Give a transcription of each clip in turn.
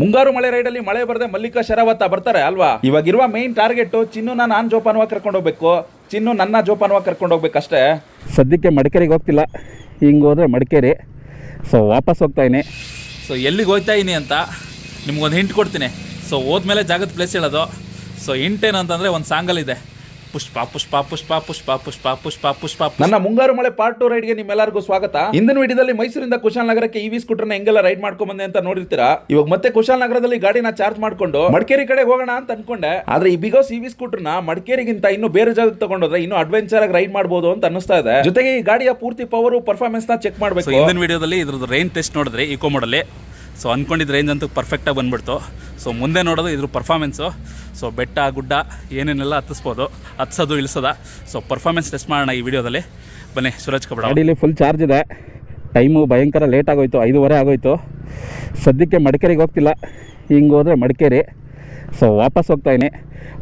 ಮುಂಗಾರು ಮಳೆ ರೈಡಲ್ಲಿ ಮಳೆ ಬರದೆ ಮಲ್ಲಿಕಾ ಶರಾವತ್ತ ಬರ್ತಾರೆ ಅಲ್ವಾ? ಇವಾಗಿರುವ ಮೇನ್ ಟಾರ್ಗೆಟ್ ಚಿನ್ನು ನಾನ್ ಜೋಪಾನವಾಗಿ ಕರ್ಕೊಂಡು ಹೋಗ್ಬೇಕು. ಚಿನ್ನು ನನ್ನ ಜೋಪಾನವಾಗಿ ಕರ್ಕೊಂಡು ಹೋಗ್ಬೇಕಷ್ಟೇ. ಸದ್ಯಕ್ಕೆ ಮಡಿಕೇರಿಗೆ ಹೋಗ್ತಿಲ್ಲ. ಹಿಂಗೆ ಹೋದ್ರೆ ಮಡಿಕೇರಿ. ಸೊ ವಾಪಸ್ ಹೋಗ್ತಾ ಇದೀನಿ ಸೊ ಎಲ್ಲಿಗೆ ಹೋಗ್ತಾ ಇದೀನಿ ಅಂತ ನಿಮ್ಗೊಂದು ಹಿಂಟ್ ಕೊಡ್ತೀನಿ. ಸೊ ಹೋದ್ಮೇಲೆ ಜಾಗದ ಪ್ಲೇಸ್ ಹೇಳೋದು. ಸೊ ಹಿಂಟ್ ಏನಂತಂದರೆ ಒಂದು ಸಾಂಗಲ್ಲಿದೆ ಪುಷ್ಪ ಪುಷ್ಪ ಪುಷ್ಪ ಪುಷ್ಪ ಪುಷ್ಪ ಪುಷ್ಪ ಪುಷ್ಪ ನನ್ನ ಮುಂಗಾರು ಮಳೆ ಪಾರ್ಟ್ ಟು ರೈಡ್ಗೆ ನಿಮ್ಮೆಲ್ಲರಿಗೂ ಸ್ವಾಗತ. ಇಂದಿನ ವಿಡಿಯೋದಲ್ಲಿ ಮೈಸೂರಿಂದ ಕುಶಾಲನಗರಕ್ಕೆ ಇವಿ ಸ್ಕೂಟರ್ನ ಹೆಂಗೆಲ್ಲ ರೈಡ್ ಮಾಡ್ಕೊಂಡ್ ಬಂದೆ ಅಂತ ನೋಡಿರ್ತೀರಾ? ಇವಾಗ ಮತ್ತೆ ಕುಶಾಲನಗರದಲ್ಲಿ ಗಾಡಿನ ಚಾರ್ಜ್ ಮಾಡ್ಕೊಂಡು ಮಡಿಕೇರಿ ಕಡೆ ಹೋಗೋಣ ಅಂತ ಅನ್ಕೊಂಡೆ. ಆದ್ರೆ ಈ ಬಿಗೋಸ್ ಇವಿ ಸ್ಕೂಟರ್ನ ಮಡಿಕೇರಿಗಿಂತ ಇನ್ನು ಬೇರೆ ಜಾಗಕ್ಕೆ ತಗೊಂಡೋದ್ರೆ ಇನ್ನು ಅಡ್ವೆಂಚರ್ ಆಗಿ ರೈಡ್ ಮಾಡಬಹುದು ಅಂತ ಅನಿಸ್ತಾ ಇದೆ. ಜೊತೆಗೆ ಈ ಗಾಡಿಯ ಪೂರ್ತಿ ಪವರ್ ಪರ್ಫಾರ್ಮೆನ್ಸ್ನ ಚೆಕ್ ಮಾಡಬೇಕು. ಇಂದಿನ ವಿಡಿಯೋದಲ್ಲಿ ಇದ್ರದ್ದು ರೈನ್ ಟೆಸ್ಟ್ ನೋಡಿದ್ರೆ ಇಕೋ ಮಾಡಲ್ಲಿ ಸೊ ಅಂದ್ಕೊಂಡಿದ್ದ ರೇಂಜ್ ಅಂತೂ ಪರ್ಫೆಕ್ಟಾಗಿ ಬಂದ್ಬಿಡ್ತು. ಸೊ ಮುಂದೆ ನೋಡೋದು ಇದ್ರ ಪರ್ಫಾಮೆನ್ಸು ಸೊ ಬೆಟ್ಟ, ಗುಡ್ಡ ಏನೇನೆಲ್ಲ ಹತ್ತಿಸ್ಬೋದು, ಹತ್ಸೋದು, ಇಳಿಸೋದ. ಸೊ ಪರ್ಫಾಮೆನ್ಸ್ ಟೆಸ್ಟ್ ಮಾಡೋಣ ಈ ವಿಡಿಯೋದಲ್ಲಿ. ಬನ್ನಿ, ಸುರಜ್ ಕಬಡ ಗಾಡೀಲಿ ಫುಲ್ ಚಾರ್ಜ್ ಇದೆ. ಟೈಮು ಭಯಂಕರ ಲೇಟ್ ಆಗೋಯ್ತು, ಐದೂವರೆ ಆಗೋಯ್ತು. ಸದ್ಯಕ್ಕೆ ಮಡಿಕೇರಿಗೆ ಹೋಗ್ತಿಲ್ಲ. ಹಿಂಗೆ ಹೋದರೆ ಮಡಿಕೇರಿ. ಸೊ ವಾಪಸ್ ಹೋಗ್ತಾಯಿನಿ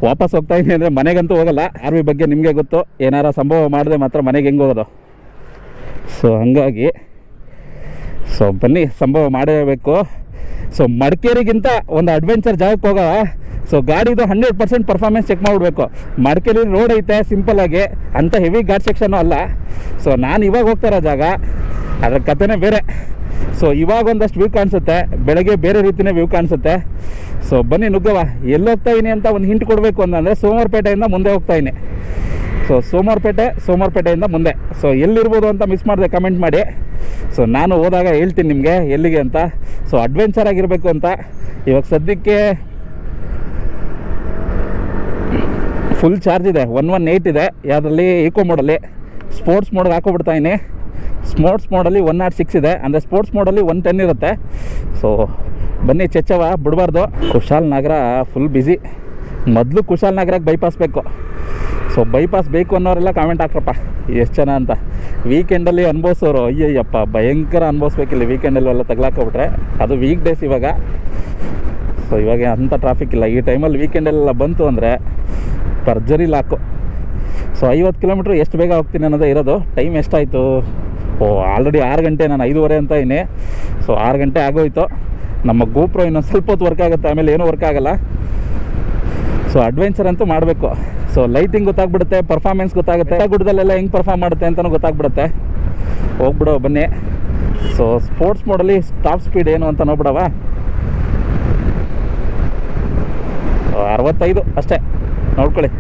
ವಾಪಸ್ ಹೋಗ್ತಾಯಿನಿ ಅಂದರೆ ಮನೆಗಂತೂ ಹೋಗಲ್ಲ. ಆರ್ಮಿ ಬಗ್ಗೆ ನಿಮಗೆ ಗೊತ್ತು. ಏನಾರ ಸಂಭವ ಮಾಡಿದ್ರೆ ಮಾತ್ರ ಮನೆಗೆ ಹೆಂಗೆ ಹೋಗೋದು? ಸೊ ಹಾಗಾಗಿ ಸೊ ಬನ್ನಿ, ಸಂಭವ ಮಾಡಬೇಕು ಸೊ ಮಡಿಕೇರಿಗಿಂತ ಒಂದು ಅಡ್ವೆಂಚರ್ ಜಾಗಕ್ಕೆ ಹೋಗೋ ಸೊ ಗಾಡಿದು ಹಂಡ್ರೆಡ್ ಪರ್ಸೆಂಟ್ ಪರ್ಫಾರ್ಮೆನ್ಸ್ ಚೆಕ್ ಮಾಡಿಬಿಡ್ಬೇಕು. ಮಡಿಕೇರಿ ರೋಡ್ ಐತೆ ಸಿಂಪಲ್ ಆಗಿ. ಅಂಥ ಹೆವಿ ಗಾಡ್ ಸೆಕ್ಷನು ಅಲ್ಲ. ಸೊ ನಾನು ಇವಾಗ ಹೋಗ್ತಾ ಜಾಗ, ಅದ್ರ ಕಥೆನೇ ಬೇರೆ. ಸೊ ಇವಾಗ ಒಂದಷ್ಟು ವ್ಯೂ ಕಾಣಿಸುತ್ತೆ. ಬೆಳಗ್ಗೆ ಬೇರೆ ರೀತಿಯೇ ವ್ಯೂ ಕಾಣಿಸುತ್ತೆ. ಸೊ ಬನ್ನಿ ನುಗ್ಗವ ಎಲ್ಲಿ ಹೋಗ್ತಾ ಇದೀನಿ ಅಂತ ಒಂದು ಹಿಂಟ್ ಕೊಡಬೇಕು ಅಂತಂದರೆ ಸೋಮವಾರಪೇಟೆಯಿಂದ ಮುಂದೆ ಹೋಗ್ತಾ ಇದೀನಿ. ಸೊ ಸೋಮವಾರಪೇಟೆ, ಸೋಮವಾರಪೇಟೆಯಿಂದ ಮುಂದೆ. ಸೊ ಎಲ್ಲಿರ್ಬೋದು ಅಂತ ಮಿಸ್ ಮಾಡಿದೆ ಕಮೆಂಟ್ ಮಾಡಿ. ಸೊ ನಾನು ಹೋದಾಗ ಹೇಳ್ತೀನಿ ನಿಮಗೆ, ಎಲ್ಲಿಗೆ ಅಂತ. ಸೊ ಅಡ್ವೆಂಚರ್ ಆಗಿರಬೇಕು ಅಂತ. ಇವಾಗ ಸದ್ಯಕ್ಕೆ ಫುಲ್ ಚಾರ್ಜ್ ಇದೆ ಒನ್ ಒನ್ ಏಯ್ಟ್ ಇದೆ. ಯಾವುದರಲ್ಲಿ ಈಕೋ ಮೋಡಲ್ಲಿ ಸ್ಪೋರ್ಟ್ಸ್ ಮೋಡಲ್ ಹಾಕೋಬಿಡ್ತಾ ಇದೀನಿ ಸ್ಪೋರ್ಟ್ಸ್ ಮೋಡಲ್ಲಿ ಒನ್ ನಾಟ್ ಸಿಕ್ಸ್ ಇದೆ. ಅಂದರೆ ಸ್ಪೋರ್ಟ್ಸ್ ಮೋಡಲ್ಲಿ ಒನ್ ಟೆನ್ ಇರುತ್ತೆ. ಸೊ ಬನ್ನಿ ಚೆಚ್ಚವ ಬಿಡಬಾರ್ದು. ಕುಶಾಲ್ ನಗರ ಫುಲ್ ಬ್ಯುಸಿ ಮೊದಲು ಕುಶಾಲ್ ನಗರಕ್ಕೆ ಬೈಪಾಸ್ ಬೇಕು. ಸೊ ಬೈಪಾಸ್ ಬೇಕು ಅನ್ನೋರೆಲ್ಲ ಕಾಮೆಂಟ್ ಹಾಕ್ರಪ್ಪ. ಎಷ್ಟು ಜನ ಅಂತ. ವೀಕೆಂಡಲ್ಲಿ ಅನ್ಭವಿಸೋರು, ಅಯ್ಯಯ್ಯಪ್ಪ, ಭಯಂಕರ ಅನ್ಭವಿಸ್ಬೇಕಿಲ್ಲ ವೀಕೆಂಡಲ್ಲಿ ಎಲ್ಲ ತಗ್ಲಾಕೊಬಿಟ್ರೆ ಅದು ವೀಕ್ ಡೇಸ್ ಇವಾಗ. ಸೊ ಇವಾಗ ಅಂಥ ಟ್ರಾಫಿಕ್ ಇಲ್ಲ. ಈ ಟೈಮಲ್ಲಿ ವೀಕೆಂಡಲ್ಲೆಲ್ಲ ಬಂತು ಅಂದರೆ ಭರ್ಜರಿ ಲಾಕು ಸೊ ಐವತ್ತು ಕಿಲೋಮೀಟ್ರ್ ಎಷ್ಟು ಬೇಗ ಹೋಗ್ತೀನಿ ಅನ್ನೋದೇ ಇರೋದು. ಟೈಮ್ ಎಷ್ಟಾಯಿತು? ಓ ಆಲ್ರೆಡಿ ಆರು ಗಂಟೆ, ನಾನು ಐದುವರೆ ಅಂತ ಇನ್ನೇ ಸೊ ಆರು ಗಂಟೆ ಆಗೋಯ್ತು. ನಮ್ಮ ಗೋಪ್ರೋ ಇನ್ನೊಂದು ಸ್ವಲ್ಪ ಹೊತ್ತು ವರ್ಕ್ ಆಗುತ್ತೆ. ಆಮೇಲೆ ಏನೂ ವರ್ಕ್ ಆಗಲ್ಲ. ಸೊ ಅಡ್ವೆಂಚರ್ ಅಂತೂ ಮಾಡಬೇಕು. ಸೊ ಲೈಟಿಂಗ್ ಗೊತ್ತಾಗ್ಬಿಡುತ್ತೆ ಪರ್ಫಾರ್ಮೆನ್ಸ್ ಗೊತ್ತಾಗುತ್ತೆ. ಗುಡ್ಡದಲ್ಲೆಲ್ಲ ಹೆಂಗೆ ಪರ್ಫಾರ್ಮ್ ಮಾಡುತ್ತೆ ಅಂತಲೂ ಗೊತ್ತಾಗ್ಬಿಡುತ್ತೆ. ಹೋಗ್ಬಿಡು, ಬನ್ನಿ. ಸೊ ಸ್ಪೋರ್ಟ್ಸ್ ಮೋಡಲ್ಲಿ ಟಾಪ್ ಸ್ಪೀಡ್ ಏನು ಅಂತ ನೋಡ್ಬಿಡವ ಅರವತ್ತೈದು ಅಷ್ಟೇ. ನೋಡ್ಕೊಳ್ಳಿ.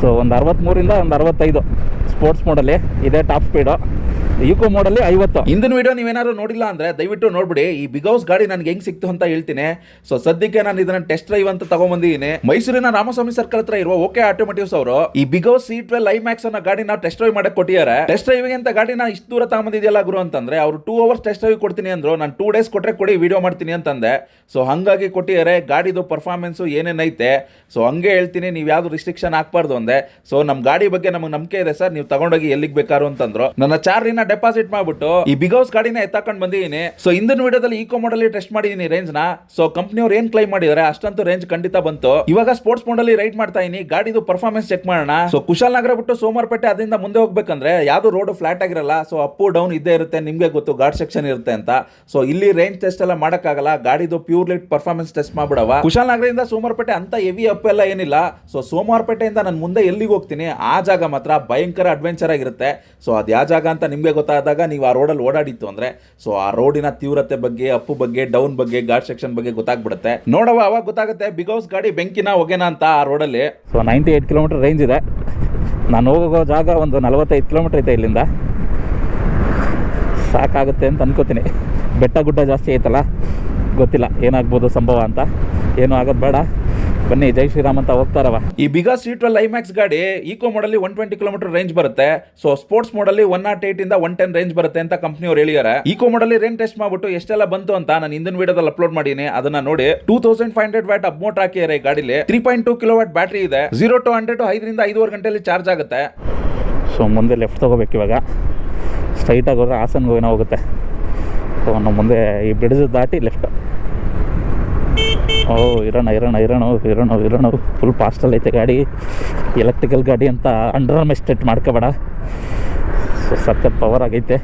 ಸೊ ಒಂದು ಅರವತ್ತ್ಮೂರಿಂದ ಒಂದು ಅರವತ್ತೈದು ಸ್ಪೋರ್ಟ್ಸ್ ಮೋಡಲ್ಲಿ ಇದೇ ಟಾಪ್ ಸ್ಪೀಡು ಈಕೋ ಮೋಡಲ್ಲಿ ಐವತ್ತು. ಇಂದಿನ ವಿಡಿಯೋ ನೀವೇನಾದ್ರು ನೋಡಿಲ್ಲ ಅಂದ್ರೆ ದಯವಿಟ್ಟು ನೋಡ್ಬಿಡಿ. ಈ ಬಿಗ್ ಗಾಡಿ ನನಗೆ ಹೆಂಗ್ ಸಿಕ್ತು ಅಂತ ಹೇಳ್ತೀನಿ. ಸೊ ಸದ್ಯಕ್ಕೆ ನಾನು ಇದನ್ನ ಟೆಸ್ಟ್ ಡ್ರೈವ್ ಅಂತ ತಗೊಂಡ್ಬಂದಿದ್ದೀನಿ ಮೈಸೂರಿನ ರಾಮಸ್ವಾಮಿ ಸರ್ಕಲ್ ಹತ್ರ ಇರುವ ಓಕೆ ಆಟೋಮೇಟಿವ್ಸ್ ಅವರು ಈ BGauss C twelve I max ಅನ್ನೋ ಗಾಡಿ ನಾವು ಟೆಸ್ಟ್ ಡ್ರೈವ್ ಮಾಡಕ್ ಕೊಟ್ಟಿದ್ದಾರೆ. ಟೆಸ್ಟ್ ಡ್ರೈವಿಂಗ್ ಅಂತ ಗಾಡಿ ನಾನು ಇಷ್ಟು ದೂರ ತಗೊಂಬಂದಿದೆಯಲ್ಲ ಗುರು ಅಂತಂದ್ರೆ, ಅವರು ಟೂ ಅವರ್ಸ್ ಟೆಸ್ಟ್ ಡ್ರೈವ್ ಕೊಡ್ತೀನಿ ಅಂದ್ರು. ನಾನು ಟೂ ಡೇಸ್ ಕೊಟ್ಟರೆ ಕೊಡಿ ವಿಡಿಯೋ ಮಾಡ್ತೀನಿ ಅಂತಂದೆ. ಸೊ ಹಂಗಾಗಿ ಕೊಟ್ಟಿದ್ದಾರೆ. ಗಾಡಿದು ಪರ್ಫಾರ್ಮೆನ್ಸ್ ಏನೇನೈತೆ? ಸೊ ಹಂಗೆ ಹೇಳ್ತೀನಿ. ನೀವು ಯಾವ್ದು ರಿಸ್ಟ್ರಿಕ್ಷನ್ ಹಾಕ್ಬಾರ್ದು ಅಂದೆ. ಸೊ ನಮ್ಮ ಗಾಡಿ ಬಗ್ಗೆ ನಮಗೆ ನಂಬಿಕೆ ಇದೆ ಸರ್. ನೀವು ತಗೊಂಡೋಗಿ ಎಲ್ಲಿಗೆ ಬೇಕಾರು ಅಂತಂದ್ರು. ನನ್ನ ಚಾರ್ಜಿನ ಡೆಪಾಸಿಟ್ ಮಾಡ್ಬಿಟ್ಟು ಈ ಬಿಗ್ ಹೌಸ್ ಗಾಡಿನ ಎತ್ತಾಕೊಂಡ್ ಬಂದಿದ್ದೀನಿ ಸೊ ಇಂದಿನ ವಿಡಿಯೋದಲ್ಲಿ ಈಕೋ ಮಾಡಲ್ ಟೆಸ್ಟ್ ಮಾಡಿದೀನಿ ರೇಂಜ್ನ. ಸೊ ಕಂಪ್ನಿಯವ್ರು ಏನ್ ಕ್ಲೈಮ್ ಮಾಡಿದ್ರೆ, ಅಷ್ಟಂತೂ ರೇಂಜ್ ಖಂಡಿತ ಬಂತು. ಇವಾಗ ಸ್ಪೋರ್ಟ್ಸ್ ಮೋಡಲ್ಲಿ ರೈಡ್ ಮಾಡ್ತಾ ಇದೀನಿ, ಗಾಡಿದು ಪರ್ಫಾರ್ಮೆನ್ಸ್ ಚೆಕ್ ಮಾಡೋಣ. ಸೊ ಕುಶಾಲನಗರ ಬಿಟ್ಟು ಸೋಮಾರ್ಪೇಟೆ ಅದರಿಂದ ಮುಂದೆ ಹೋಗ್ಬೇಕಂದ್ರೆ ಯಾವ್ದು ರೋಡ್ ಫ್ಲಾಟ್ ಆಗಿರಲ್ಲ ಸೊ ಅಪ್ ಡೌನ್ ಇದ್ದೇ ಇರುತ್ತೆ, ನಿಮ್ಗೆ ಗೊತ್ತು ಗಾರ್ಡ್ ಸೆಕ್ಷನ್ ಇರುತ್ತೆ ಅಂತ. ಸೊ ಇಲ್ಲಿ ರೇಂಜ್ ಟೆಸ್ಟ್ ಎಲ್ಲ ಮಾಡಕ್ಕಾಗಲ್ಲ, ಗಾಡಿದು ಪ್ಯೂರ್ ಲೈಟ್ ಪರ್ಫಾರ್ಮೆನ್ಸ್ ಟೆಸ್ಟ್ ಮಾಡ್ಬಿಡವ. ಕುಶಾಲ್ ನಗರದಿಂದ ಸೋಮಾರ್ಪೇಟೆ ಅಂತ ಹೆವಿ ಅಪ್ ಎಲ್ಲ ಏನಿಲ್ಲ. ಸೊ ಸೋಮಾರ್ಪೇಟೆಯಿಂದ ನಾನು ಮುಂದೆ ಎಲ್ಲಿಗೆ ಹೋಗ್ತೀನಿ? ಆ ಜಾಗ ಮಾತ್ರ ಭಯಂಕರ ಅಡ್ವೆಂಚರ್ ಆಗಿರುತ್ತೆ. ಸೊ ಅದು ಯಾವ ಜಾಗ ಅಂತ ನಿಮ್ಗೆ ಗೊತ್ತಾದಾಗ ನೀವು ಆ ರೋಡಲ್ಲಿ ಓಡಾಡಿತ್ತು ಅಂದ್ರೆ ಸೊ ಆ ರೋಡಿನ ತೀವ್ರತೆ ಬಗ್ಗೆ, ಅಪ್ಪು ಬಗ್ಗೆ ಡೌನ್ ಬಗ್ಗೆ ಘಾಟ್ ಸೆಕ್ಷನ್ ಬಗ್ಗೆ ಗೊತ್ತಾಗ್ಬಿಡುತ್ತೆ. ನೋಡವ ಅವಾಗ ಗೊತ್ತಾಗುತ್ತೆ ಬಿಗ್ ಹೌಸ್ ಗಾಡಿ ಬೆಂಕಿನ ಹೊಗೆನ ಅಂತ ಆ ರೋಡಲ್ಲಿ so ninety eight kilometre range ಇದೆ. ನಾನು ಹೋಗೋ ಜಾಗ ಒಂದು ನಲವತ್ತೈದು ಕಿಲೋಮೀಟರ್ ಐತೆ ಇಲ್ಲಿಂದ. ಸಾಕಾಗುತ್ತೆ ಅಂತ ಅನ್ಕೋತೀನಿ. ಬೆಟ್ಟ ಗುಡ್ಡ ಜಾಸ್ತಿ ಐತಲ್ಲ? ಗೊತ್ತಿಲ್ಲ, ಏನಾಗ್ಬೋದು ಸಂಭವ ಅಂತ. ಏನೂ ಆಗೋದು ಬೇಡ. ಬನ್ನಿ ಜೈ ಶ್ರೀರಾಮ್ ಅಂತ ಹೋಗ್ತಾರವ. ಈ ಬಿಗಾ ಸಿ ಟ್ವೆಲ್ ಐಮ್ಯಾಕ್ಸ್ ಗಾಡಿ ಈಕೋ ಮಾಡಲ್ಲಿ ಒನ್ ಟ್ವೆಂಟಿ ಕಿಲೋಮೀಟರ್ ರೇಂಜ್ ಬರುತ್ತೆ. ಸೊ ಸ್ಪೋರ್ಟ್ಸ್ ಮೋಡಲ್ಲಿ ಒನ್ ನಾಟ್ ಏಟ್ ಇಂದ ಒನ್ ಟೆನ್ ರೇಂಜ್ ಬರುತ್ತೆ ಅಂತ ಕಂಪ್ನಿಯವ್ರು ಹೇಳಿದ್ದಾರೆ ಈಕೋ ಮಾಡಲ್ಲಿ ರೇಂಜ್ ಟೆಸ್ಟ್ ಮಾಡ್ಬಿಟ್ಟು ಎಷ್ಟೆಲ್ಲ ಬಂತು ಅಂತ ನಾನು ಹಿಂದಿನ ವಿಡಿಯೋದಲ್ಲಿ ಅಪ್ಲೋಡ್ ಮಾಡೀನಿ. ಅದನ್ನ ನೋಡಿ two thousand five hundred watt hub motor ಹಾಕಿದ್ದಾರೆ ಈ ಗಾಡಿಲಿ. Three point two kilo watt battery ಇದೆ ಜೀರೋ ಟು ಹಂಡ್ರೆಡ್ ಐದರಿಂದ ಐದುವರೆ ಗಂಟೆಯಲ್ಲಿ ಚಾರ್ಜ್ ಆಗುತ್ತೆ. ಸೊ ಮುಂದೆ ಲೆಫ್ಟ್ ತಗೋಬೇಕು ಇವಾಗ. ಸ್ಟ್ರೈಟಾಗಿ ಹೋದ್ರೆ ಹಾಸನ್ಗೆ ಏನೋ ಹೋಗುತ್ತೆ. ಸೊ ನಮ್ಮ ಮುಂದೆ ಈ ಬ್ರಿಡ್ಜ್ ದಾಟಿ ಲೆಫ್ಟ್ ಓ, ಇರೋಣ ಇರೋಣ ಇರೋಣ ಇರೋಣ ಇರೋಣ. ಫುಲ್ ಫಾಸ್ಟಲ್ಲಿ ಐತೆ ಗಾಡಿ. ಎಲೆಕ್ಟ್ರಿಕಲ್ ಗಾಡಿ ಅಂತ ಅಂಡರ್ ಎಸ್ಟೇಟ್ ಮಾಡ್ಕೋಬೇಡ. ಸೊ ಸಖತ್ ಪವರ್ ಆಗೈತೆ.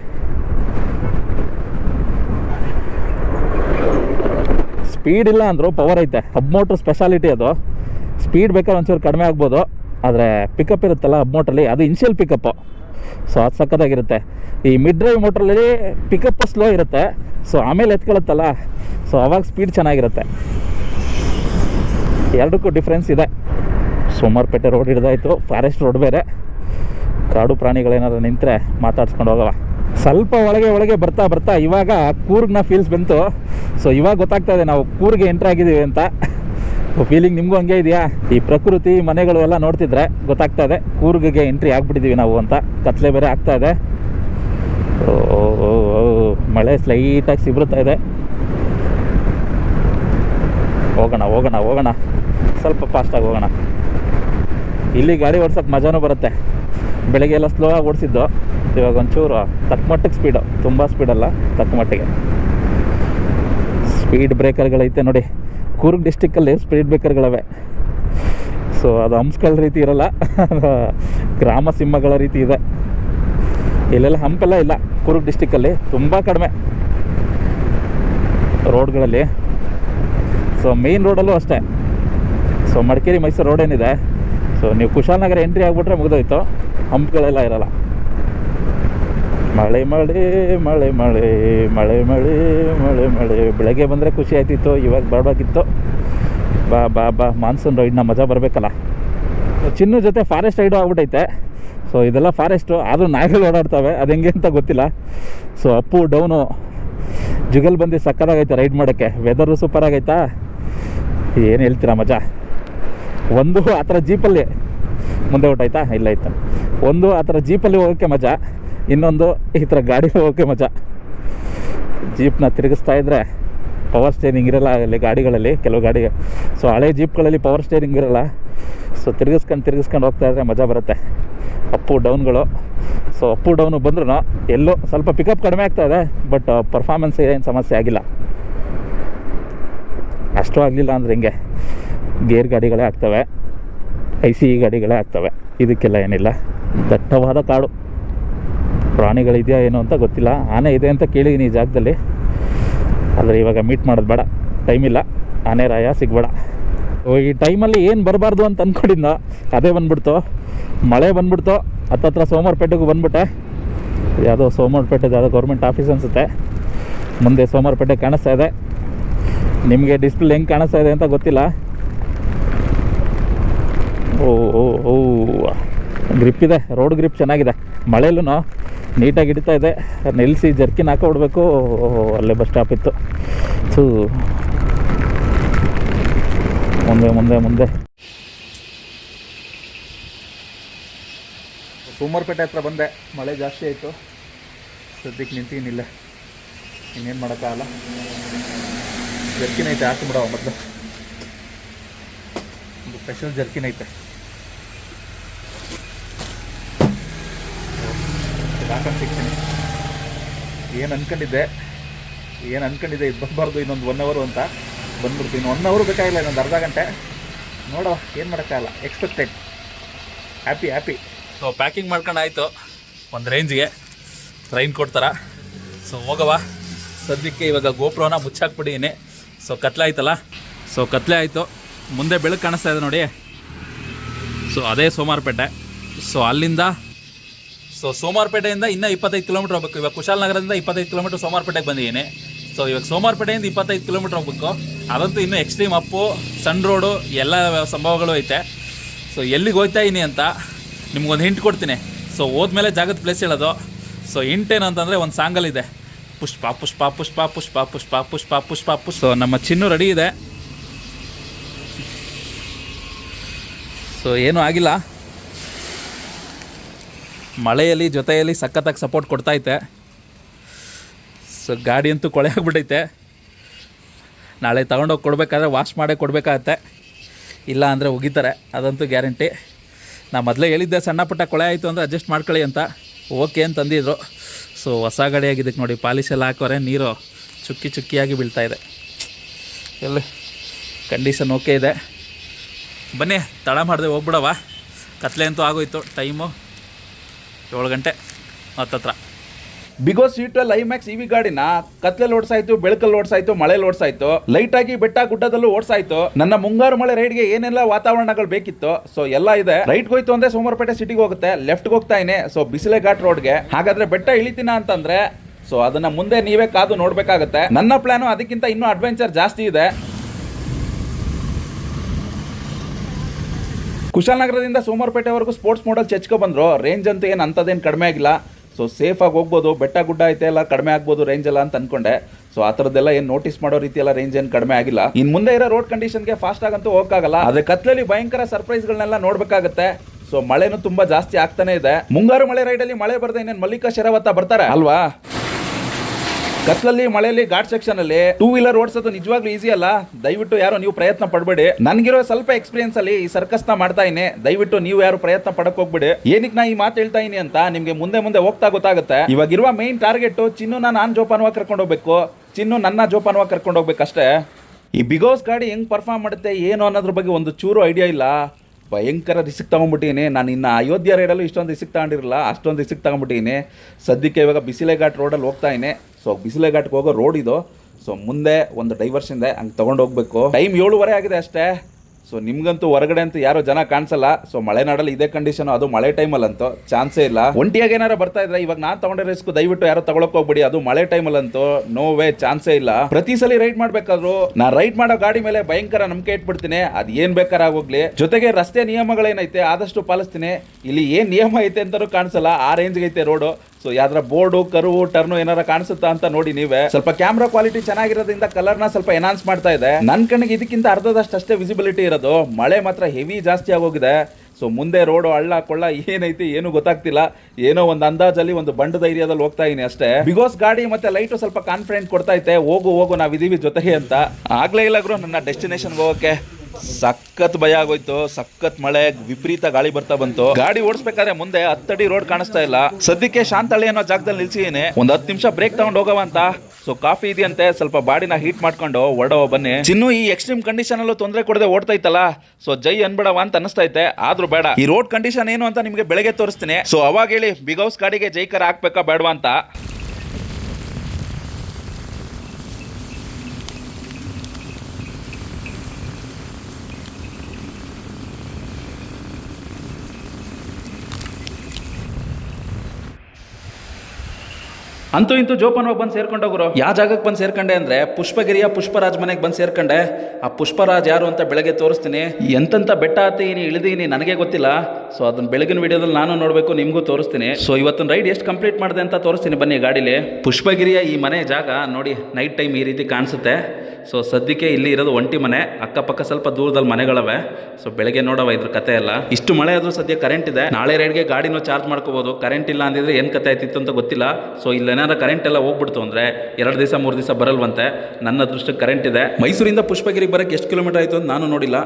ಸ್ಪೀಡ್ ಇಲ್ಲ ಅಂದರೂ ಪವರ್ ಐತೆ. ಹಬ್ ಮೋಟ್ರ್ ಸ್ಪೆಷಾಲಿಟಿ ಅದು. ಸ್ಪೀಡ್ ಬೇಕಾದ್ರೆ ಒಂಚೂರು ಕಡಿಮೆ ಆಗ್ಬೋದು. ಆದರೆ ಪಿಕಪ್ ಇರುತ್ತಲ್ಲ ಹಬ್ ಮೋಟ್ರಲ್ಲಿ ಅದು ಇನ್ಷಿಯಲ್ ಪಿಕಪ್ಪು ಸೊ ಅದು ಸಕ್ಕತ್ತಾಗಿರುತ್ತೆ ಈ ಮಿಡ್ ಡ್ರೈವ್ ಮೋಟ್ರಲ್ಲಿ ಪಿಕಪ್ ಸ್ಲೋ ಇರುತ್ತೆ. ಸೊ ಆಮೇಲೆ ಎತ್ಕೊಳ್ಳುತ್ತಲ್ಲ ಸೊ ಅವಾಗ ಸ್ಪೀಡ್ ಚೆನ್ನಾಗಿರುತ್ತೆ. ಎರಡಕ್ಕೂ ಡಿಫ್ರೆನ್ಸ್ ಇದೆ. ಸೋಮಾರ್ಪೇಟೆ ರೋಡ್ ಹಿಡ್ದಾಯ್ತು. ಫಾರೆಸ್ಟ್ ರೋಡ್ ಬೇರೆ. ಕಾಡು ಪ್ರಾಣಿಗಳೇನಾದ್ರು ನಿಂತರೆ ಮಾತಾಡ್ಸ್ಕೊಂಡು ಹೋಗವ. ಸ್ವಲ್ಪ ಒಳಗೆ ಒಳಗೆ ಬರ್ತಾ ಬರ್ತಾ ಇವಾಗ ಕೂರ್ಗ್ನ ಫೀಲ್ಸ್ ಬಂತು. ಸೊ ಇವಾಗ ಗೊತ್ತಾಗ್ತಾ ಇದೆ ನಾವು ಕೂರ್ಗೆ ಎಂಟ್ರ್ ಆಗಿದ್ದೀವಿ ಅಂತ. ಫೀಲಿಂಗ್ ನಿಮಗೂ ಹಂಗೆ ಇದೆಯಾ? ಈ ಪ್ರಕೃತಿ, ಮನೆಗಳು ಎಲ್ಲ ನೋಡ್ತಿದ್ರೆ ಗೊತ್ತಾಗ್ತಾ ಇದೆ. ಕೂರ್ಗಿಗೆ ಎಂಟ್ರಿ ಆಗ್ಬಿಟ್ಟಿದ್ದೀವಿ ನಾವು ಅಂತ. ಕತ್ಲೆ ಬೇರೆ ಆಗ್ತಾ ಇದೆ. ಮಳೆ ಸ್ಲೈಟಾಗಿ ಸಿಬ್ರುತ್ತಾ ಇದೆ. ಹೋಗೋಣ ಹೋಗೋಣ ಹೋಗೋಣ. ಸ್ವಲ್ಪ ಫಾಸ್ಟಾಗಿ ಹೋಗೋಣ. ಇಲ್ಲಿ ಗಾಡಿ ಓಡ್ಸೋಕೆ ಮಜಾನೂ ಬರುತ್ತೆ. ಬೆಳಗ್ಗೆ ಎಲ್ಲ ಸ್ಲೋ ಆಗಿ ಓಡಿಸಿದ್ದು. ಇವಾಗ ಒಂಚೂರು ತಕ್ಕ ಮಟ್ಟಿಗೆ ಸ್ಪೀಡು ತುಂಬ ಸ್ಪೀಡಲ್ಲ ತಕ್ಕ ಮಟ್ಟಿಗೆ. ಸ್ಪೀಡ್ ಬ್ರೇಕರ್ಗಳೈತೆ ನೋಡಿ. ಕೂರ್ಗ್ ಡಿಸ್ಟಿಕಲ್ಲಿ ಸ್ಪೀಡ್ ಬ್ರೇಕರ್ಗಳವೆ ಸೊ ಅದು ಹಂಪ್ಸ್ಗಳ ರೀತಿ ಇರಲ್ಲ ಗ್ರಾಮ ಸಿಂಹಗಳ ರೀತಿ ಇದೆ. ಇಲ್ಲೆಲ್ಲ ಹಂಪೆಲ್ಲ ಇಲ್ಲ, ಕೂರ್ಗ್ ಡಿಸ್ಟಿಕಲ್ಲಿ ತುಂಬ ಕಡಿಮೆ ರೋಡ್ಗಳಲ್ಲಿ. ಸೊ ಮೇಯ್ನ್ ರೋಡಲ್ಲೂ ಅಷ್ಟೇ. ಸೊ ಮಡಿಕೇರಿ ಮೈಸೂರು ರೋಡ್ ಏನಿದೆ? ಸೊ ನೀವು ಕುಶಾಲನಗರ ಎಂಟ್ರಿ ಆಗಿಬಿಟ್ರೆ ಮುಗಿದೋಯ್ತು, ಹಂಪ್ಗಳೆಲ್ಲ ಇರಲ್ಲ. ಮಳೆ ಮಳೆ ಮಳೆ ಮಳೆ ಮಳೆ ಮಳೆ ಮಳೆ ಮಳೆ. ಬೆಳಗ್ಗೆ ಬಂದರೆ ಖುಷಿ ಆಯ್ತಿತ್ತು, ಇವಾಗ ಬರಬೇಕಿತ್ತು. ಬಾ ಬಾ ಬಾ. ಮಾನ್ಸೂನ್ ರೈಡ್ನ ಮಜಾ ಬರಬೇಕಲ್ಲ. ಚಿನ್ನ ಜೊತೆ ಫಾರೆಸ್ಟ್ ರೈಡು ಆಗ್ಬಿಟ್ಟೈತೆ ಸೊ ಇದೆಲ್ಲ ಫಾರೆಸ್ಟು ಆದರೂ ನಾಯಿಗಳು ಓಡಾಡ್ತವೆ. ಅದು ಹೆಂಗೆ ಅಂತ ಗೊತ್ತಿಲ್ಲ. So up, down. ಜುಗಲ್ ಬಂದು ಸಕ್ಕತ್ತಾಗೈತೆ ರೈಡ್ ಮಾಡೋಕ್ಕೆ. ವೆದರು ಸೂಪರ್ ಆಗೈತಾ? ಏನು ಹೇಳ್ತೀರಾ ಮಜಾ? ಒಂದು ಆ ಥರ ಜೀಪಲ್ಲಿ ಮುಂದೆ ಹೊಟ್ಟಾಯ್ತಾ ಇಲ್ಲ, ಆಯ್ತು. ಒಂದು ಆ ಥರ ಜೀಪಲ್ಲಿ ಹೋಗೋಕ್ಕೆ ಮಜಾ. ಇನ್ನೊಂದು ಈ ಥರ ಗಾಡಿ ಹೋಗೋಕ್ಕೆ ಮಜಾ. ಜೀಪ್ನ ತಿರುಗಿಸ್ತಾ ಇದ್ದರೆ ಪವರ್ ಸ್ಟೇರಿಂಗ್ ಇರಲ್ಲ ಅಲ್ಲಿ ಗಾಡಿಗಳಲ್ಲಿ, ಕೆಲವು ಗಾಡಿ ಸೊ ಹಳೆ ಜೀಪ್ಗಳಲ್ಲಿ ಪವರ್ ಸ್ಟೇರಿಂಗ್ ಇರಲ್ಲ. ಸೊ ತಿರ್ಗಿಸ್ಕೊಂಡು ತಿರುಗಿಸ್ಕೊಂಡು ಹೋಗ್ತಾ ಇದ್ರೆ ಮಜಾ ಬರುತ್ತೆ. ಅಪ್ಪು ಡೌನ್ಗಳು ಸೊ ಅಪ್ಪು ಡೌನು ಬಂದ್ರೂ ಎಲ್ಲೋ ಸ್ವಲ್ಪ ಪಿಕಪ್ ಕಡಿಮೆ ಆಗ್ತಾ ಇದೆ ಬಟ್ ಪರ್ಫಾರ್ಮೆನ್ಸ್ ಏನು ಸಮಸ್ಯೆ ಆಗಿಲ್ಲ. ಅಷ್ಟು ಆಗಲಿಲ್ಲ ಅಂದರೆ ಹಿಂಗೆ? ಗೇರ್ ಗಾಡಿಗಳೇ ಆಗ್ತವೆ ಐ ಸಿ ಇ ಗಾಡಿಗಳೇ ಆಗ್ತವೆ. ಇದಕ್ಕೆಲ್ಲ ಏನಿಲ್ಲ. ದಟ್ಟವಾದ ಕಾಡು. ಪ್ರಾಣಿಗಳಿದೆಯಾ ಏನೋ ಅಂತ ಗೊತ್ತಿಲ್ಲ. ಆನೆ ಇದೆ ಅಂತ ಕೇಳಿದ್ದೀನಿ ಈ ಜಾಗದಲ್ಲಿ. ಆದರೆ ಇವಾಗ ಮೀಟ್ ಮಾಡೋದು ಬೇಡ. ಟೈಮ್ ಇಲ್ಲ. ಆನೆ ರಾಯ ಸಿಗಬೇಡ. ಈ ಟೈಮಲ್ಲಿ ಏನು ಬರಬಾರ್ದು ಅಂತ ಅಂದ್ಕೊಂಡಿದ್ದ ಅದೇ ಬಂದ್ಬಿಡ್ತು. ಮಳೆ ಬಂದ್ಬಿಡ್ತು. ಹತ್ತತ್ರ ಸೋಮವಾರಪೇಟೆಗೂ ಬಂದ್ಬಿಟ್ಟೆ. ಯಾವುದೋ ಸೋಮವಾರಪೇಟೆದು ಯಾವುದೋ ಗೌರ್ಮೆಂಟ್ ಆಫೀಸ್ ಅನಿಸುತ್ತೆ. ಮುಂದೆ ಸೋಮವಾರಪೇಟೆ ಕಾಣಿಸ್ತಾ ಇದೆ. ನಿಮಗೆ ಡಿಸ್ಪ್ಲೇ ಹೆಂಗೆ ಕಾಣಿಸ್ತಾ ಇದೆ ಅಂತ ಗೊತ್ತಿಲ್ಲ. ಓ ಓ ಓ ಗ್ರಿಪ್ ಇದೆ ರೋಡ್ ಗ್ರಿಪ್ ಚೆನ್ನಾಗಿದೆ. ಮಳೆಯಲ್ಲೂ ನೀಟಾಗಿ ಹಿಡಿತಾ ಇದೆ. ನಿಲ್ಲಿಸಿ ಜರ್ಕಿನ್ ಹಾಕೋ ಬಿಡ್ಬೇಕು ಅಲ್ಲೇ ಬಸ್ ಸ್ಟಾಪ್ ಇತ್ತು. ಸೊ ಮುಂದೆ ಮುಂದೆ ಮುಂದೆ. ಸೋಮವಾರಪೇಟೆ ಹತ್ರ ಬಂದೆ. ಮಳೆ ಜಾಸ್ತಿ ಆಯಿತು. ಸದ್ಯಕ್ಕೆ ನಿಂತೀನಿಲ್ಲ ಇನ್ನೇನು ಮಾಡೋಕ್ಕಾಗಲ್ಲ. ಜರ್ಕಿನ್ ಐತೆ ಹಾಕಿ ಬಿಡೋ ಮೊದಲು. ಒಂದು ಸ್ಪೆಷಲ್ ಜರ್ಕಿನ್ ಐತೆ. ಹಾಕೊಂಡು ಸಿಗ್ತೀನಿ ಏನು ಅಂದ್ಕೊಂಡಿದ್ದೆ ಏನು ಅಂದ್ಕೊಂಡಿದ್ದೆ ಇದು ಬರಬಾರ್ದು, ಇನ್ನೊಂದು ಒನ್ ಅವರು ಅಂತ ಬಂದ್ಬಿಡ್ತೀನಿ ಒನ್ ಅವರು ಬೇಕಾಗಿಲ್ಲ, ಇನ್ನೊಂದು ಅರ್ಧ ಗಂಟೆ. ನೋಡೋ, ಏನು ಮಾಡೋಕ್ಕಾಗಲ್ಲ. Expected happy happy so packing ಮಾಡ್ಕೊಂಡು ಆಯಿತು. ಒಂದು ರೇಂಜ್ಗೆ ಟ್ರೈನ್ ಕೊಡ್ತಾರ. ಸೊ ಹೋಗವ ಸದ್ಯಕ್ಕೆ ಇವಾಗ ಗೋಪ್ರೋನ ಮುಚ್ಚಾಕ್ಬಿಟ್ಟಿದ್ದೀನಿ ಸೊ ಕತ್ಲೆ ಆಯ್ತಲ್ಲ? ಸೊ ಕತ್ಲೆ ಆಯಿತು. ಮುಂದೆ ಬೆಳಕು ಕಾಣಿಸ್ತಾ ಇದೆ ನೋಡಿ. ಸೊ ಅದೇ ಸೋಮಾರಪೇಟೆ ಸೊ ಅಲ್ಲಿಂದ ಸೊ ಸೋಮಾರ್ಪೇಟೆಯಿಂದ ಇನ್ನೂ ಇಪ್ಪತ್ತೈದು ಕಿಲೋಮೀಟರ್ ಹೋಗ್ಬೇಕು. ಇವಾಗ ಕುಶಾಲನಗರದಿಂದ ಇಪ್ಪತ್ತೈದು ಕಿಲೋಮೀಟರ್ ಸೋಮಾರ್ಪೇಟೆಗೆ ಬಂದಿದ್ದೀನಿ. ಸೊ ಇವಾಗ ಸೋಮಾರ್ಪೇಟೆಯಿಂದ ಇಪ್ಪತ್ತೈದು ಕಿಲೋಮೀಟರ್ ಹೋಗ್ಬೇಕು. ಅದಂತೂ ಇನ್ನೂ ಎಕ್ಸ್ಟ್ರೀಮ್ ಅಪ್ಪು ಸನ್ ರೋಡು ಎಲ್ಲ ಸಂಭವಗಳು ಐತೆ. ಸೊ ಎಲ್ಲಿಗೆ ಹೋಗ್ತಾ ಇದ್ದೀನಿ ಅಂತ ನಿಮ್ಗೊಂದು ಹಿಂಟ್ ಕೊಡ್ತೀನಿ. ಸೊ ಹೋದ್ಮೇಲೆ ಜಾಗದ ಪ್ಲೇಸ್ ಹೇಳೋದು. ಸೊ ಹಿಂಟ್ ಏನಂತಂದರೆ ಒಂದು ಸಾಂಗಲ್ಲಿದೆ ಪುಷ್ಪ ಪುಷ್ಪ ಪುಷ್ಪ ಪುಷ್ಪ ಪುಷ್ಪ ಪುಷ್ಪ ಪುಷ್ಪ ಪುಷ್ ಸೊ ನಮ್ಮ ಚಿನ್ನು ರೆಡಿ ಇದೆ. ಸೊ ಏನೂ ಆಗಿಲ್ಲ. ಮಳೆಯಲ್ಲಿ, ಜೊತೆಯಲ್ಲಿ ಸಖತ್ತಾಗಿ ಸಪೋರ್ಟ್ ಕೊಡ್ತೈತೆ ಸೊ ಗಾಡಿ ಅಂತೂ ಕೊಳೆ ಆಗ್ಬಿಟ್ಟೈತೆ ನಾಳೆ ತಗೊಂಡೋಗಿ ಕೊಡಬೇಕಾದ್ರೆ ವಾಶ್ ಮಾಡೇ ಕೊಡಬೇಕಾಗತ್ತೆ. ಇಲ್ಲ ಅಂದರೆ ಒಗಿತಾರೆ ಅದಂತೂ ಗ್ಯಾರಂಟಿ ನಾ ಮೊದಲೇ ಹೇಳಿದ್ದೆ, ಸಣ್ಣ ಪುಟ್ಟ ಕೊಳೆ ಆಯಿತು ಅಂದರೆ ಅಡ್ಜಸ್ಟ್ ಮಾಡ್ಕೊಳ್ಳಿ ಅಂತ. ಓಕೆ ಅಂತಂದಿದ್ರು ಸೊ ಹೊಸ ಗಾಡಿ ಆಗಿದ್ದಕ್ಕೆ ನೋಡಿ ಪಾಲಿಶೆಲ್ಲ ಹಾಕೋರೆ, ನೀರು ಚುಕ್ಕಿ ಚುಕ್ಕಿಯಾಗಿ ಬೀಳ್ತಾಯಿದೆ ಎಲ್ಲಿ ಕಂಡೀಷನ್ ಓಕೆ ಇದೆ. ಬನ್ನಿ, ತಡ ಮಾಡಿದೆ ಹೋಗ್ಬಿಡವಾ ಕತ್ಲೆ ಅಂತೂ ಆಗೋಯ್ತು ಟೈಮು ಏಳು ಗಂಟೆ ಹತ್ತತ್ರ. BGauss C twelve max EV ಗಾಡಿನ ಕತ್ಲಲ್ಲಿ ಓಡಿಸಾಯ್ತು, ಬೆಳಕಲ್ಲಿ ಓಡಿಸಾಯ್ತು ಮಳೆಲಿ ಓಡಿಸಾಯ್ತು ಲೈಟ್ ಆಗಿ ಬೆಟ್ಟ ಗುಡ್ಡದಲ್ಲೂ ಓಡಿಸಾಯ್ತು. ನನ್ನ ಮುಂಗಾರು ಮಳೆ ರೈಡ್ಗೆ ಏನೆಲ್ಲ ವಾತಾವರಣಗಳು ಬೇಕಿತ್ತು? ಸೊ ಎಲ್ಲ ಇದೆ. ರೈಟ್ ಹೋಯ್ತು ಅಂದ್ರೆ ಸೋಮವಾರಪೇಟೆ ಸಿಟಿಗೆ ಹೋಗುತ್ತೆ ಲೆಫ್ಟ್ ಹೋಗ್ತಾ ಇನ್ನೇ ಸೊ ಬಿಸಿಲೆ ಘಾಟ್ ರೋಡ್ಗೆ ಹಾಗಾದ್ರೆ ಬೆಟ್ಟ ಇಳಿತೀನ ಅಂತಂದ್ರೆ ಸೊ ಅದನ್ನ ಮುಂದೆ ನೀವೇ ಕಾದು ನೋಡ್ಬೇಕಾಗತ್ತೆ. ನನ್ನ ಪ್ಲಾನು ಅದಕ್ಕಿಂತ ಇನ್ನೂ ಅಡ್ವೆಂಚರ್ ಜಾಸ್ತಿ ಇದೆ. ಕುಶಾಲನಗರದಿಂದ ಸೋಮವಾರಪೇಟೆವರೆಗೂ ಸ್ಪೋರ್ಟ್ಸ್ ಮಾಡಲ್ ಚೆಚ್ಕೊ ಬಂದ್ರು. ರೇಂಜ್ ಅಂತೂ ಏನು ಅಂಥದ್ದೇನು ಕಡಿಮೆ ಆಗಿಲ್ಲ. ಸೊ ಸೇಫಾಗಿ ಹೋಗ್ಬೋದು. ಬೆಟ್ಟ ಗುಡ್ಡ ಐತೆ ಎಲ್ಲ ಕಡಿಮೆ ಆಗ್ಬೋದು ರೇಂಜ್ ಎಲ್ಲ ಅಂತ ಅನ್ಕೊಂಡೆ. ಸೊ ಆ ಥರದ್ದೆಲ್ಲ ಏನು ನೋಟಿಸ್ ಮಾಡೋ ರೀತಿ ಎಲ್ಲ ರೇಂಜ್ ಏನು ಕಡಿಮೆ ಆಗಿಲ್ಲ. ಇನ್ನು ಮುಂದೆ ಇರೋ ರೋಡ್ ಕಂಡೀಷನ್ಗೆ ಫಾಸ್ಟ್ ಆಗಂತೂ ಹೋಗಕ್ಕಾಗಲ್ಲ. ಅದೇ ಕತ್ಲಲ್ಲಿ ಭಯಂಕರ ಸರ್ಪ್ರೈಸ್ಗಳನ್ನೆಲ್ಲ ನೋಡಬೇಕಾಗತ್ತೆ. ಸೊ ಮಳೆನೂ ತುಂಬಾ ಜಾಸ್ತಿ ಆಗ್ತಾನೆ ಇದೆ. ಮುಂಗಾರು ಮಳೆ ರೈಡಲ್ಲಿ ಮಳೆ ಬರದೆ ಇನ್ನೇನು ಮಲ್ಲಿಕಾ ಶರಾವತ್ತ ಬರ್ತಾರೆ? ಅಲ್ವಾ? ಕತ್ಲಲ್ಲಿ ಮಳೆಯಲ್ಲಿ, ಘಾಟ್ ಸೆಕ್ಷನ್ ಅಲ್ಲಿ ಟೂ ವೀಲರ್ ಓಡಿಸೋದು ನಿಜವಾಗ್ಲೂ ಈಸಿ ಅಲ್ಲ? ದಯವಿಟ್ಟು ಯಾರು ನೀವು ಪ್ರಯತ್ನ ಪಡಬೇಡಿ. ನನ್ಗಿರೋ ಸ್ವಲ್ಪ ಎಕ್ಸ್ಪೀರಿಯನ್ಸ್ ಅಲ್ಲಿ ಈ ಸರ್ಕಸ್ನ ಮಾಡ್ತಾ ಇದೀನಿ ದಯವಿಟ್ಟು ನೀವು ಯಾರು ಪ್ರಯತ್ನ ಪಡಕ್ ಹೋಗ್ಬಿಡಿ. ಏನಕ್ಕೆ ನಾ ಈ ಮಾತು ಹೇಳ್ತಾ ಇದೀನಿ ಅಂತ ನಿಮ್ಗೆ ಮುಂದೆ ಮುಂದೆ ಹೋಗ್ತಾ ಗೊತ್ತಾಗುತ್ತೆ. ಇವಾಗಿರುವ ಮೇನ್ ಟಾರ್ಗೆಟ್ ಚಿನ್ನು ನಾನ್ ಜೋಪಾನವಾಗಿ ಕರ್ಕೊಂಡು ಹೋಗ್ಬೇಕು. ಚಿನ್ನು ನನ್ನ ಜೋಪಾನವಾಗಿ ಕರ್ಕೊಂಡು ಹೋಗ್ಬೇಕಷ್ಟೇ. ಈ ಬಿಗೋಸ್ ಗಾಡಿ ಹೆಂಗ್ ಪರ್ಫಾರ್ಮ್ ಮಾಡುತ್ತೆ, ಏನು ಅನ್ನೋದ್ರ ಬಗ್ಗೆ ಒಂದು ಚೂರು ಐಡಿಯಾ ಇಲ್ಲ. ಭಯಂಕರ ರಿಸಿಕ್ ತಗೊಂಡ್ಬಿಟ್ಟಿನಿ ನಾನು ಇನ್ನು ಅಯೋಧ್ಯ ರೈಡಲ್ಲೂ ಇಷ್ಟೊಂದು ರಿಸಿಕ್ ತಗೊಂಡಿರಲಿಲ್ಲ. ಅಷ್ಟೊಂದು ರಿಸಿಕ್ ತಗೊಂಡ್ಬಿಟ್ಟಿನಿ ಸದ್ಯಕ್ಕೆ ಇವಾಗ ಬಿಸಿಲೆ ಘಾಟ್ ರೋಡಲ್ಲಿ ಹೋಗ್ತಾ ಇದ್ದೀನಿ. ಸೊ ಬಿಸಿಲೆ ಘಾಟ್ಗೆ ಹೋಗೋ ರೋಡ್ ಇದು. ಸೊ ಮುಂದೆ ಒಂದು ಡೈವರ್ಷನ್ ಹಂಗೆ ತೊಗೊಂಡು ಹೋಗಬೇಕು. ಟೈಮ್ ಏಳುವರೆ ಆಗಿದೆ ಅಷ್ಟೇ. ಸೊ ನಿಮ್ಗಂತೂ ಹೊರಗಡೆ ಅಂತೂ ಯಾರು ಜನ ಕಾಣಿಸಲ್ಲ. ಸೊ ಮಳೆನಾಡಲ್ಲಿ ಇದೇ ಕಂಡೀಷನ್ ಅದು ಮಳೆ ಟೈಮಲ್ಲಂತೂ ಚಾನ್ಸೇ ಇಲ್ಲ. ಒಂಟಿಯಾಗಿ ಏನಾರ ಬರ್ತಾ ಇದ್ರೆ, ಇವಾಗ ನಾನು ತಗೊಂಡೆ ರಿಸ್ಕ್ ದಯವಿಟ್ಟು ಯಾರು ತಗೊಳಕ್ ಹೋಗ್ಬಿಡಿ. ಅದು ಮಳೆ ಟೈಮಲ್ಲಂತೂ ನೋ ವೇ ಚಾನ್ಸೇ ಇಲ್ಲ. ಪ್ರತಿ ಸಲ ರೈಡ್ ಮಾಡ್ಬೇಕಾದ್ರು, ನಾ ರೈಡ್ ಮಾಡೋ ಗಾಡಿ ಮೇಲೆ ಭಯಂಕರ ನಂಬಿಕೆ ಇಟ್ಬಿಡ್ತೀನಿ. ಅದ್ ಏನ್ ಬೇಕಾರ ಆಗೋಗ್ಲಿ. ಜೊತೆಗೆ ರಸ್ತೆ ನಿಯಮಗಳೇನೈತೆ, ಆದಷ್ಟು ಪಾಲಿಸ್ತೀನಿ. ಇಲ್ಲಿ ಏನ್ ನಿಯಮ ಐತೆ ಅಂತಾನೂ ಕಾಣಿಸಲ್ಲ. ಆ ರೇಂಜ್ಗೆ ಐತೆ ರೋಡು ಸೊ ಯಾವ್ದ್ರ ಬೋರ್ಡು, ಕರುವು, ಟರ್ನು ಏನಾರ ಕಾಣಿಸುತ್ತಾ ಅಂತ ನೋಡಿ ನೀವೇ. ಸ್ವಲ್ಪ ಕ್ಯಾಮ್ರಾ ಕ್ವಾಲಿಟಿ ಚೆನ್ನಾಗಿರೋದ್ರಿಂದ ಕಲರ್ನ ಸ್ವಲ್ಪ ಎನಾನ್ಸ್ ಮಾಡ್ತಾ ಇದೆ. ನನ್ನ ಕಣ್ಣಿಗೆ ಇದಕ್ಕಿಂತ ಅರ್ಧದಷ್ಟು ಅಷ್ಟೇ ವಿಸಿಬಿಲಿಟಿ ಇರೋದು. ಮಳೆ ಮಾತ್ರ ಹೆವಿ ಜಾಸ್ತಿ ಆಗೋಗಿದೆ. ಸೊ ಮುಂದೆ ರೋಡು ಹಳ್ಳ, ಕೊಳ್ಳ ಏನೈತಿ ಏನು ಗೊತ್ತಾಗ್ತಿಲ್ಲ. ಏನೋ ಒಂದು ಅಂದಾಜಲ್ಲಿ ಒಂದು ಬಂಡ ಧೈರ್ಯದಲ್ಲಿ ಹೋಗ್ತಾ ಇದೀನಿ ಅಷ್ಟೇ. ಬಿಗೋಸ್ ಗಾಡಿ ಮತ್ತೆ ಲೈಟು ಸ್ವಲ್ಪ ಕಾನ್ಫಿಡೆಂಟ್ ಕೊಡ್ತಾ ಐತೆ. ಹೋಗು ಹೋಗು ನಾವಿದೀವಿ ಜೊತೆಗೆ ಅಂತ. ಆಗ್ಲೇ ಇಲ್ಲ ಗುರು, ನನ್ನ ಡೆಸ್ಟಿನೇಷನ್ಗೆ ಹೋಗಕ್ಕೆ. ಸಖತ್ ಭಯ ಆಗೋಯ್ತು, ಸಖತ್ ಮಳೆ, ವಿಪರೀತ ಗಾಳಿ ಬರ್ತಾ ಬಂತು. ಗಾಡಿ ಓಡಿಸ್ಬೇಕಾದ್ರೆ ಮುಂದೆ ಹತ್ತಡಿ ರೋಡ್ ಕಾಣಿಸ್ತಾ ಇಲ್ಲ. ಸದ್ಯಕ್ಕೆ ಶಾಂತಳ್ಳಿ ಅನ್ನೋ ಜಾಗದಲ್ಲಿ ನಿಲ್ಸಿದೀನಿ ಒಂದ್ ಹತ್ತು ನಿಮಿಷ ಬ್ರೇಕ್ ತಗೊಂಡ್ ಹೋಗವ ಅಂತ. ಸೊ ಕಾಫಿ ಇದೆಯಂತೆ, ಸ್ವಲ್ಪ ಬಾಡಿನ ಹೀಟ್ ಮಾಡ್ಕೊಂಡು ಹೊರಡೋ ಬನ್ನಿ. ಚಿನ್ನು ಈ ಎಕ್ಸ್ಟ್ರೀಮ್ ಕಂಡೀಷನ್ ಅಲ್ಲೂ ತೊಂದರೆ ಕೊಡದೆ ಓಡ್ತಾ ಇತ್ತಲ್ಲ? ಸೊ ಜೈ ಅನ್ಬೇಡವ ಅಂತ ಅನಿಸ್ತೈತೆ ಆದ್ರೂ ಬೇಡ. ಈ ರೋಡ್ ಕಂಡೀಷನ್ ಏನು ಅಂತ ನಿಮ್ಗೆ ಬೆಳಗ್ಗೆ ತೋರಿಸ್ತೀನಿ. ಸೊ ಅವಾಗ ಹೇಳಿ ಬಿಗ್ ಹೌಸ್ ಗಾಡಿಗೆ ಜೈಕರ್ ಹಾಕ್ಬೇಕಾ ಬೇಡವಾ ಅಂತ. ಅಂತೂ ಇಂತೂ ಜೋಪಾನವಾಗಿ ಬಂದು ಸೇರ್ಕೊಂಡೋಗ್ರು ಯಾವ ಜಾಗಕ್ಕೆ ಬಂದು ಸೇರ್ಕೊಂಡೆ ಅಂದರೆ ಪುಷ್ಪಗಿರಿಯ ಪುಷ್ಪರಾಜ್ ಮನೆಗೆ ಬಂದು ಸೇರ್ಕೊಂಡೆ. ಆ ಪುಷ್ಪರಾಜ್ ಯಾರು ಅಂತ ಬೆಳಗ್ಗೆ ತೋರಿಸ್ತೀನಿ. ಎಂತೆಂಥ ಬೆಟ್ಟ ಹತ್ತೀನಿ ಇಳಿದೀನಿ ನನಗೆ ಗೊತ್ತಿಲ್ಲ. ಸೊ ಅದನ್ನ ಬೆಳಗಿನ ವಿಡಿಯೋದಲ್ಲಿ ನಾನು ನೋಡಬೇಕು, ನಿಮಗೂ ತೋರಿಸ್ತೀನಿ. ಸೊ ಇವತ್ತಿನ ರೈಡ್ ಎಷ್ಟು ಕಂಪ್ಲೀಟ್ ಮಾಡಿದೆ ಅಂತ ತೋರಿಸ್ತೀನಿ ಬನ್ನಿ ಗಾಡೀಲಿ. ಪುಷ್ಪಗಿರಿಯ ಈ ಮನೆ ಜಾಗ ನೋಡಿ ನೈಟ್ ಟೈಮ್ ಈ ರೀತಿ ಕಾಣಿಸುತ್ತೆ. ಸೊ ಸದ್ಯಕ್ಕೆ ಇಲ್ಲಿ ಇರೋದು ಒಂಟಿ ಮನೆ, ಅಕ್ಕಪಕ್ಕ ಸ್ವಲ್ಪ ದೂರದಲ್ಲಿ ಮನೆಗಳವೆ. ಸೊ ಬೆಳಗ್ಗೆ ನೋಡವ ಇದ್ರ ಕತೆ ಎಲ್ಲ. ಇಷ್ಟು ಮಳೆ ಆದರೂ ಸದ್ಯ ಕರೆಂಟ್ ಇದೆ. ನಾಳೆ ರೈಡ್ಗೆ ಗಾಡಿನೂ ಚಾರ್ಜ್ ಮಾಡ್ಕೋಬೋದು. ಕರೆಂಟ್ ಇಲ್ಲ ಅಂದಿದ್ರೆ ಏನು ಕತೆ ಆಯ್ತಿತ್ತು ಅಂತ ಗೊತ್ತಿಲ್ಲ. ಸೊ ಇಲ್ಲೇನಾರ ಕರೆಂಟ್ ಎಲ್ಲ ಹೋಗ್ಬಿಡ್ತು ಅಂದ್ರೆ ಎರಡು ದಿವಸ, ಮೂರು ದಿವಸ ಬರಲ್ವಂತೆ. ನನ್ನ ಅದೃಷ್ಟಕ್ಕೆ ಕರೆಂಟ್ ಇದೆ. ಮೈಸೂರಿಂದ ಪುಷ್ಪಗಿರಿಗೆ ಬರಕ್ಕೆ ಎಷ್ಟು ಕಿಲೋಮೀಟರ್ ಆಯಿತು ಅಂತ ನಾನು ನೋಡಿಲ್ಲ.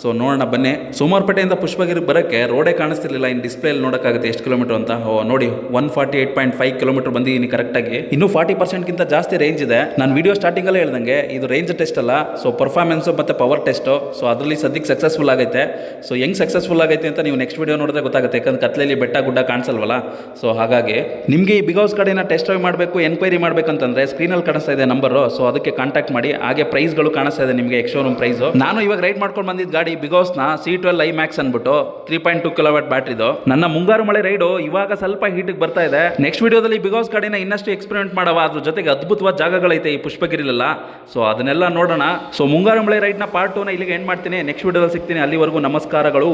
ಸೊ ನೋಡೋಣ, ಬನ್ನಿ. ಸೋಮವಾರಪೇಟೆಯಿಂದ ಪುಷ್ಪಗಿರಿಗೆ ಬರೋಕ್ಕೆ ರೋಡೇ ಕಾಣಿಸ್ತಿರ್ಲಿಲ್ಲ. ಇನ್ನು ಡಿಸ್ಪ್ಲೇಲಿ ನೋಡೋಕ್ಕಾಗುತ್ತೆ ಎಷ್ಟು ಕಿಲೋಮೀಟರ್ ಅಂತ. ಓ, ನೋಡಿ one forty eight point five kilometre ಬಂದಿದ್ದೀನಿ ಕರೆಕ್ಟಾಗಿ ಇನ್ನು ಫಾರ್ಟಿ ಪರ್ಸೆಂಟ್ಗಿಂತ ಜಾಸ್ತಿ ರೇಂಜ್ ಇದೆ. ನಾನು ವಿಡಿಯೋ ಸ್ಟಾರ್ಟಿಂಗಲ್ಲೇ ಹೇಳ್ದಂಗೆ, ಇದು ರೇಂಜ್ ಟೆಸ್ಟ್ ಅಲ್ಲ. ಸೊ ಪರ್ಫಾರ್ಮೆನ್ಸು ಮತ್ತು ಪವರ್ ಟೆಸ್ಟು ಸೊ ಅದರಲ್ಲಿ ಸದ್ಯಕ್ಕೆ ಸಕ್ಸಸ್ಫುಲ್ ಆಗೈತೆ. ಸೊ ಹೆಂಗೆ ಸಕ್ಸಸ್ಫುಲ್ ಆಗೈತೆ ಅಂತ ನೀವು ನೆಕ್ಸ್ಟ್ ವಿಡಿಯೋ ನೋಡಿದ್ರೆ ಗೊತ್ತಾಗುತ್ತೆ. ಯಾಕಂದ್ರೆ ಕತ್ಲೆಯಲ್ಲಿ ಬೆಟ್ಟ ಗುಡ್ಡ ಕಾಣಿಸಲ್ವಲ್ಲ? ಸೊ ಹಾಗಾಗಿ, ನಿಮಗೆ ಈ ಬಿಗ್ ಹೌಸ್ ಕಡೆನ ಟೆಸ್ಟ್ ಮಾಡಬೇಕು ಎನ್ಕ್ವೈರಿ ಮಾಡಬೇಕಂತಂದ್ರೆ ಸ್ಕ್ರೀನಲ್ಲಿ ಕಾಣಿಸ್ತಾ ಇದೆ ನಂಬರು ಸೊ ಅದಕ್ಕೆ ಕಾಂಟ್ಯಾಕ್ಟ್ ಮಾಡಿ, ಹಾಗೆ ಪ್ರೈಸ್ಗಳು ಕಾಣಿಸ್ತಾ ಇದೆ ನಿಮಗೆ ಎಕ್ಸ್ಶೋರೂಮ್ ಪ್ರೈಸು ನಾನು ಇವಾಗ ರೈಡ್ ಮಾಡ್ಕೊಂಡು ಬಂದಿದ್ದ ಗಾಡಿ ಬಿಗೋಸ್ನ ಸಿ ಟ್ವೆಲ್ ಐ ಮ್ಯಾಕ್ಸ್ ಅಂದ್ಬಿಟ್ಟು ತ್ರೀ ಪಾಯಿಂಟ್ ಟು ಕಿಲೋವಾಟ್ ಬ್ಯಾಟ್ರಿದು ನನ್ನ ಮುಂಗಾರು ಮಳೆ ರೈಡು ಇವಾಗ ಸ್ವಲ್ಪ ಹೀಟಿಗೆ ಬರ್ತಾ ಇದೆ. ನೆಕ್ಸ್ಟ್ ವಿಡಿಯೋದಲ್ಲಿ ಬಿಗೋಸ್ ಗಾಡಿನ ಇನ್ನಷ್ಟು ಎಕ್ಸ್ಪೆರಿಮೆಂಟ್ ಮಾಡುವ, ಅದ್ರ ಜೊತೆಗೆ ಅದ್ಭುತವಾದ ಜಾಗಗಳೈತೆ ಈ ಪುಷ್ಪಗಿರಿಲೆಲ್ಲ. ಸೊ ಅದನ್ನೆಲ್ಲ ನೋಡೋಣ. ಸೊ ಮುಂಗಾರು ಮಳೆ ರೈಡ್ನ ಪಾರ್ಟ್ ಟೂನ ಇಲ್ಲಿಗೆ ಎಂಡ್ ಮಾಡ್ತೀನಿ. ನೆಕ್ಸ್ಟ್ ವಿಡಿಯೋದಲ್ಲಿ ಸಿಗ್ತೀನಿ. ಅಲ್ಲಿವರೆಗೂ ನಮಸ್ಕಾರಗಳು.